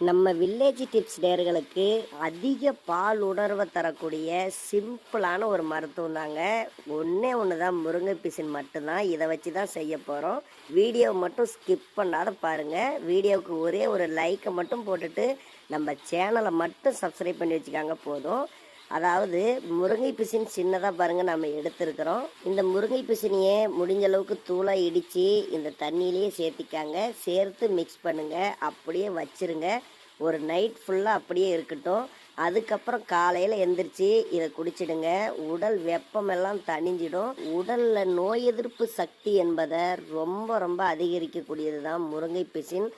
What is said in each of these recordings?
நம்ம village tips நேர்களுக்கு அதிக பால் உணர்வை தரக்கூடிய சிம்பிளான ஒரு மருத்துவம் தாங்க ஒன்றே ஒன்று தான் முருங்கை பிசின் மட்டும்தான். இதை வச்சு தான் செய்ய போகிறோம் வீடியோ மட்டும் ஸ்கிப் பண்ணாத பாருங்கள் வீடியோவுக்கு ஒரே ஒரு லைக்கை மட்டும் போட்டுட்டு நம்ம சேனலை மட்டும் சப்ஸ்கிரைப் பண்ணி வச்சுக்காங்க போதும். அதாவது முருங்கை பிசின் சின்னதாக பாருங்கள் நம்ம எடுத்திருக்கிறோம். இந்த முருங்கை பிசினியை முடிஞ்ச அளவுக்கு தூளாக இடித்து இந்த தண்ணியிலேயே சேர்த்திக்காங்க. சேர்த்து மிக்ஸ் பண்ணுங்கள் அப்படியே வச்சிருங்க. ஒரு நைட் ஃபுல்லாக அப்படியே இருக்கட்டும். அதுக்கப்புறம் காலையில் எந்திரிச்சு இதை குடிச்சிடுங்க. உடல் வெப்பமெல்லாம் தணிஞ்சிடும். உடலில் நோய் எதிர்ப்பு சக்தி என்பதை ரொம்ப ரொம்ப அதிகரிக்கக்கூடியது தான் முருங்கை பிசின்.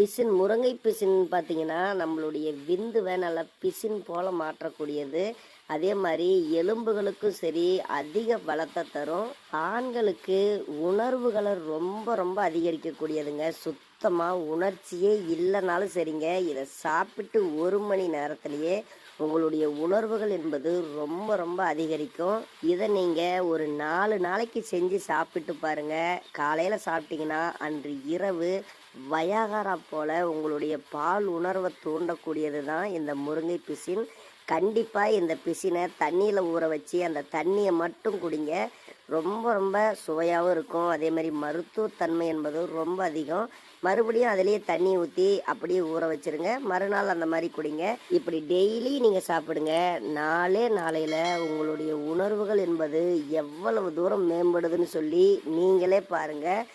பிசின் முருங்கை பிசின் பார்த்தீங்கன்னா நம்மளுடைய விந்துவை நல்லா பிசின் போல் மாற்றக்கூடியது. அதே மாதிரி எலும்புகளுக்கும் சரி அதிக பலத்தை தரும். ஆண்களுக்கு உணர்வுகளை ரொம்ப ரொம்ப அதிகரிக்கக்கூடியதுங்க. சுத்தமாக உணர்ச்சியே இல்லைனாலும் சரிங்க. இதை சாப்பிட்டு ஒரு மணி நேரத்துலேயே உங்களுடைய உணர்வுகள் என்பது ரொம்ப ரொம்ப அதிகரிக்கும். இதை நீங்கள் ஒரு நாலு நாளைக்கு செஞ்சு சாப்பிட்டு பாருங்க. காலையில் சாப்பிட்டீங்கன்னா அன்று இரவு வயாகாரா போல் உங்களுடைய பால் உணர்வை தூண்டக்கூடியது தான் இந்த முருங்கை பிசின். கண்டிப்பாக இந்த பிசினை தண்ணியில் ஊற வச்சு அந்த தண்ணியை மட்டும் குடிங்க. ரொம்ப ரொம்ப சுவையாகவும் இருக்கும். அதே மாதிரி மருத்துவத்தன்மை என்பது ரொம்ப அதிகம். மறுபடியும் அதிலேயே தண்ணி ஊற்றி அப்படியே ஊற வச்சிருங்க. மறுநாள் அந்த மாதிரி குடிங்க. இப்படி டெய்லி நீங்கள் சாப்பிடுங்க. நாளே நாளையில் உங்களுடைய உணர்வுகள் என்பது எவ்வளவு தூரம் மேம்படுதுன்னு சொல்லி நீங்களே பாருங்கள்